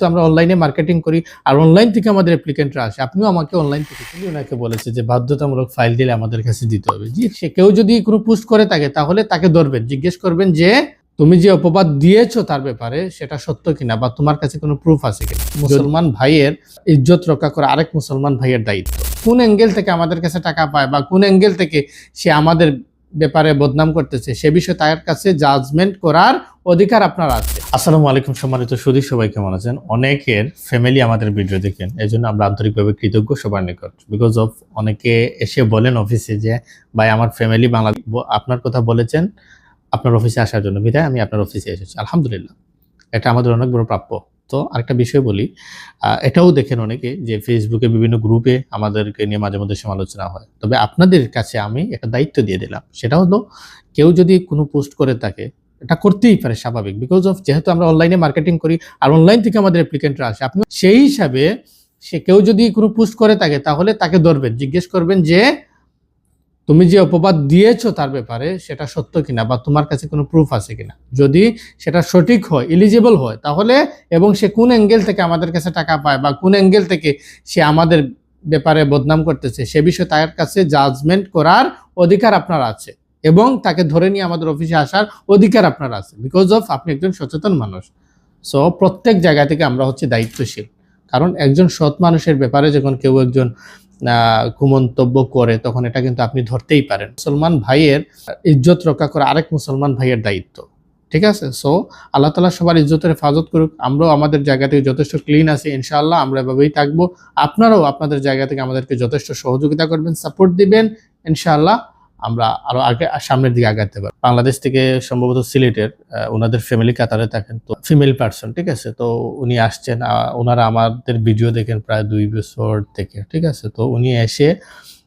যেহেতু আমরা অনলাইনে মার্কেটিং করি আর অনলাইন থেকে আমাদের অ্যাপ্লিকেন্টরা আসে আপনিও আমাকে অনলাইন থেকে তিনি ওনাকে বলেছে যে বাধ্যতামূলক ফাইল দিলে আমাদের কাছে দিতে হবে। জি সে কেউ যদি কোনো পোস্ট করে থাকে তাহলে তাকে ধরবেন জিজ্ঞেস করবেন যে তুমি যে অপবাদ দিয়েছ তার ব্যাপারে সেটা সত্য কিনা বা তোমার কাছে কোনো প্রুফ আছে কিনা? মুসলমান। ভাইয়ের ইজ্জত রক্ষা করা আরেক মুসলমান ভাইয়ের দায়িত্ব। কোন অ্যাঙ্গেল থেকে আমাদের কাছে টাকা পায় বা কোন অ্যাঙ্গেল থেকে সে আমাদের ব্যাপারে বদনাম করতেছে সে বিষয়ে তার কাছে জাজমেন্ট করার অধিকার আপনার আছে। আসসালামু আলাইকুম সম্মানিত সুদী সবাই কেমন আছেন? অনেকের ফ্যামিলি আমাদের ভিডিও দেখেন এই জন্য আমরা আন্তরিকভাবে কৃতজ্ঞ সবার নিকট। বিকজ অফ অনেকে এসে বলেন অফিসে যে, ভাই, আমার ফ্যামিলি বাংলা আপনার কথা বলেছেন আপনার অফিসে আসার জন্য। বিধায় আমি আপনার অফিসে এসেছি। আলহামদুলিল্লাহ, এটা আমাদের অনেক বড় প্রাপ্য। তো আরেকটা বিষয় বলি এটাও দেখেন অনেকে যে ফেসবুকে বিভিন্ন গ্রুপে আমাদেরকে নিয়ে মাঝে মধ্যে সমালোচনা হয়। তবে আপনাদের কাছে আমি একটা দায়িত্ব দিয়ে দিলাম। সেটা হলো, কেউ যদি কোনো পোস্ট করে থাকে এটা করতেই পারে স্বাভাবিক বিকজ অফ যেহেতু আমরা অনলাইনে মার্কেটিং করি আর অনলাইন থেকে আমাদের অ্যাপ্লিকেন্টরা আসে। আপনি সেই হিসাবে সে কেউ যদি কোনো পোস্ট করে থাকে, তাহলে তাকে ধরবেন, জিজ্ঞেস করবেন যে, তুমি যে অপবাদ দিয়েছ তার ব্যাপারে সেটা সত্য কিনা বা তোমার কাছে কোনো প্রুফ আছে কিনা? যদি সেটা সঠিক হয় এলিজিবল হয়, তাহলে এবং সে কোন অ্যাঙ্গেল থেকে আমাদের কাছে টাকা পায় বা কোন অ্যাঙ্গেল থেকে সে আমাদের ব্যাপারে বদনাম করতেছে, সে বিষয়ে তার কাছে জাজমেন্ট করার অধিকার আপনার আছে। এবং তাকে ধরে নিয়ে আমাদের অফিসে আসার অধিকার আপনার আছে। বিকজ অফ আপনি একজন সচেতন মানুষ। সো প্রত্যেক জায়গা থেকে আমরা হচ্ছে দায়িত্বশীল। কারণ একজন সৎ মানুষের ব্যাপারে যখন কেউ একজন কুমন্তব্য করে, তখন এটা কিন্তু আপনি ধরতেই পারেন। মুসলমান ভাইয়ের ইজ্জত রক্ষা করা আরেক মুসলমান ভাইয়ের দায়িত্ব। ঠিক আছে? সো আল্লাহ তালা সবার ইজ্জতের হেফাজত করুক। আমরাও আমাদের জায়গা থেকে যথেষ্ট ক্লিন আছি, ইনশাআল্লাহ আমরা এভাবেই থাকব। আপনারাও আপনাদের জায়গা থেকে আমাদেরকে যথেষ্ট সহযোগিতা করবেন সাপোর্ট দিবেন, ইনশাআল্লাহ। আমরা আরও আগে সামনের দিকে আগাতে পারি। বাংলাদেশ থেকে সম্ভবত সিলেটের ওনাদের ফ্যামিলি কাতারে থাকেন, তো ফিমেল পার্সন ঠিক আছে? তো উনি আসছেন ওনারা আমাদের ভিডিও দেখেন প্রায় দুই বছর থেকে, ঠিক আছে? তো উনি এসে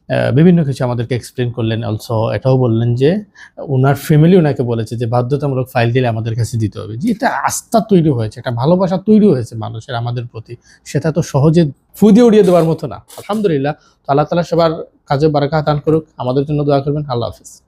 বিভিন্ন কিছু আমাদেরকে এক্সপ্লেন করলেন অলসো এটাও বললেন যে ওনার ফ্যামিলি ওনাকে বলেছে যে, বাধ্যতামূলক ফাইল দিলে আমাদের কাছে দিতে হবে। যে, এটা আস্থা তৈরি হয়েছে, একটা ভালোবাসা তৈরি হয়েছে মানুষের আমাদের প্রতি। সেটা তো সহজে ফু উড়িয়ে দেওয়ার মতো না। আলহামদুলিল্লাহ, তো আল্লাহ তালা সবার কাজে বারাকা দান করুক। আমাদের জন্য দোয়া করবেন। আল্লাহ হাফিজ।